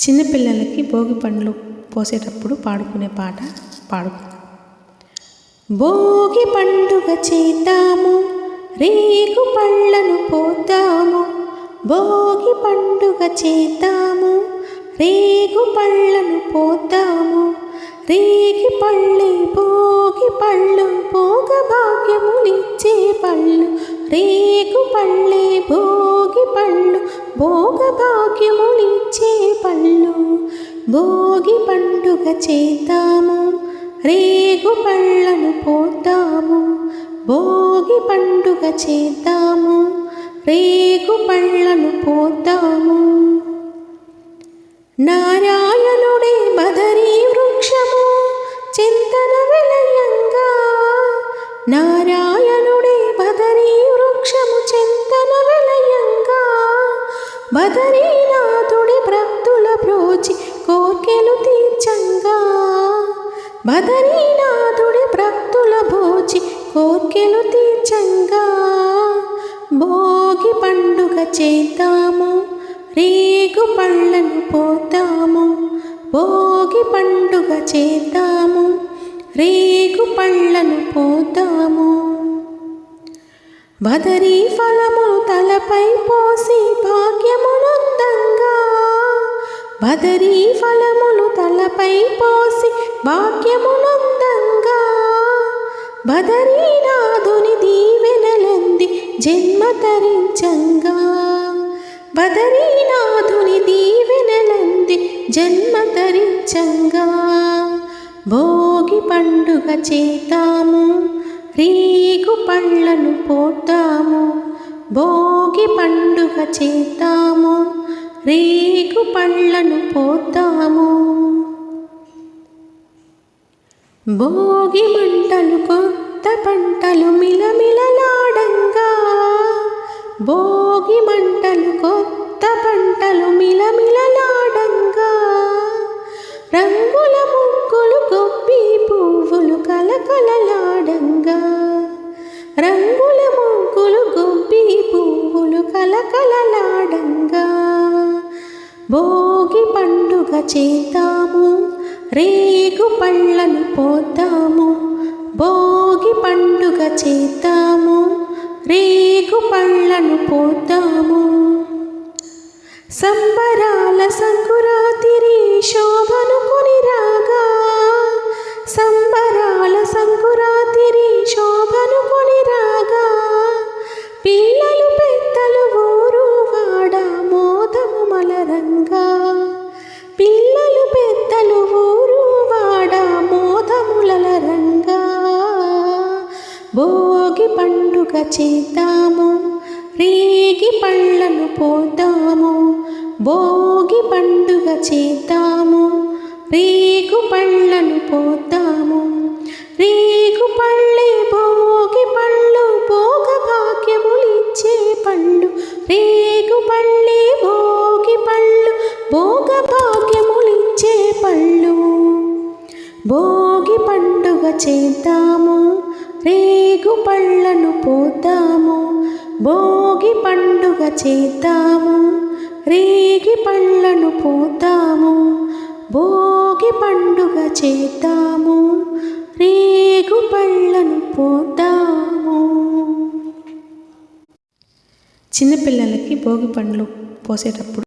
చిన్నపిల్లలకి భోగి పండ్లు పోసేటప్పుడు పాడుకునే పాట పాడుకుందాం భోగి పండుగ చేద్దాము రేగు పళ్ళను పోద్దాము. భోగి పండుగ చేద్దాము రేగు పళ్ళను పోద్దాము. రేగి పళ్ళే భోగి పళ్ళు భోగ భాగ్యములిచ్చే పళ్ళు. రేగు పళ్ళే భోగి పళ్ళు భోగ భోగి పండుగ చేద్దాము రేగు పళ్ళను పోతాము భోగి పండుగ చేద్దాము రేగు పళ్ళను పోతాము నారాయణుడే బదరీ వృక్షము చింతన విలయంగా. నారాయణుడే బదరీ వృక్షము చింతన విలయంగా. బదరీ బదరీనాథుడి భక్తుల భోచి కోర్కెలు తీర్చంగా. భోగి పండుగ చేద్దాము రేగు పళ్ళను పోతాము భోగి పండుగ చేద్దాము రేగు పళ్ళను పోతాము బదరీ ఫలమును తలపై పోసి భాగ్యమునందంగా బదరీ ఫలములు తలపై పోసి వాక్యమునందంగా బదరీనాథుని దీవెనలంది జన్మ తరించంగా. బదరీనాథుని దీవెనలంది జన్మ తరించంగా. భోగి పండుగ చేతాము రేగు పళ్ళను పోతాము. భోగి పండుగ చేతాము రేగు పళ్ళను పోతాము. భోగి మంటలు కొత్త పంటలు మిలమిలలాడంగా. భోగి మంటలు కొత్త పంటలు మిలమిలలాడంగా. రంగుల ముగ్గులు గొప్పి పువ్వులు కలకలలాడంగా. రంగుల ముగ్గులు గొప్పి పువ్వులు కలకలలాడంగా. భోగి పండుగ చేతాము రేగు పళ్ళను పోతాము భోగి పండుగ చేద్దాము రేగు పళ్ళను పోతాము. సంబరాల సంకురాతిరి శోభను కొనిరా భోగి పండుగ చేద్దాము రేగి పళ్ళను పోతాము భోగి పండుగ చేద్దాము రేగు పళ్ళను పోతాము రేగు పళ్ళే భోగి పళ్ళు భోగ భాగ్యములిచ్చే పళ్ళు రేగు పళ్ళే భోగి పళ్ళు భోగ భాగ్యములిచ్చే పళ్ళు భోగి పండుగ చేద్దాము రేగు పళ్ళను పోతాము భోగి పండుగ చేతాము రేగి పళ్ళను పోతాము భోగి పండుగ చేద్దాము. రేగు పళ్ళను పోతాము. చిన్నపిల్లలకి భోగి పండ్లు పోసేటప్పుడు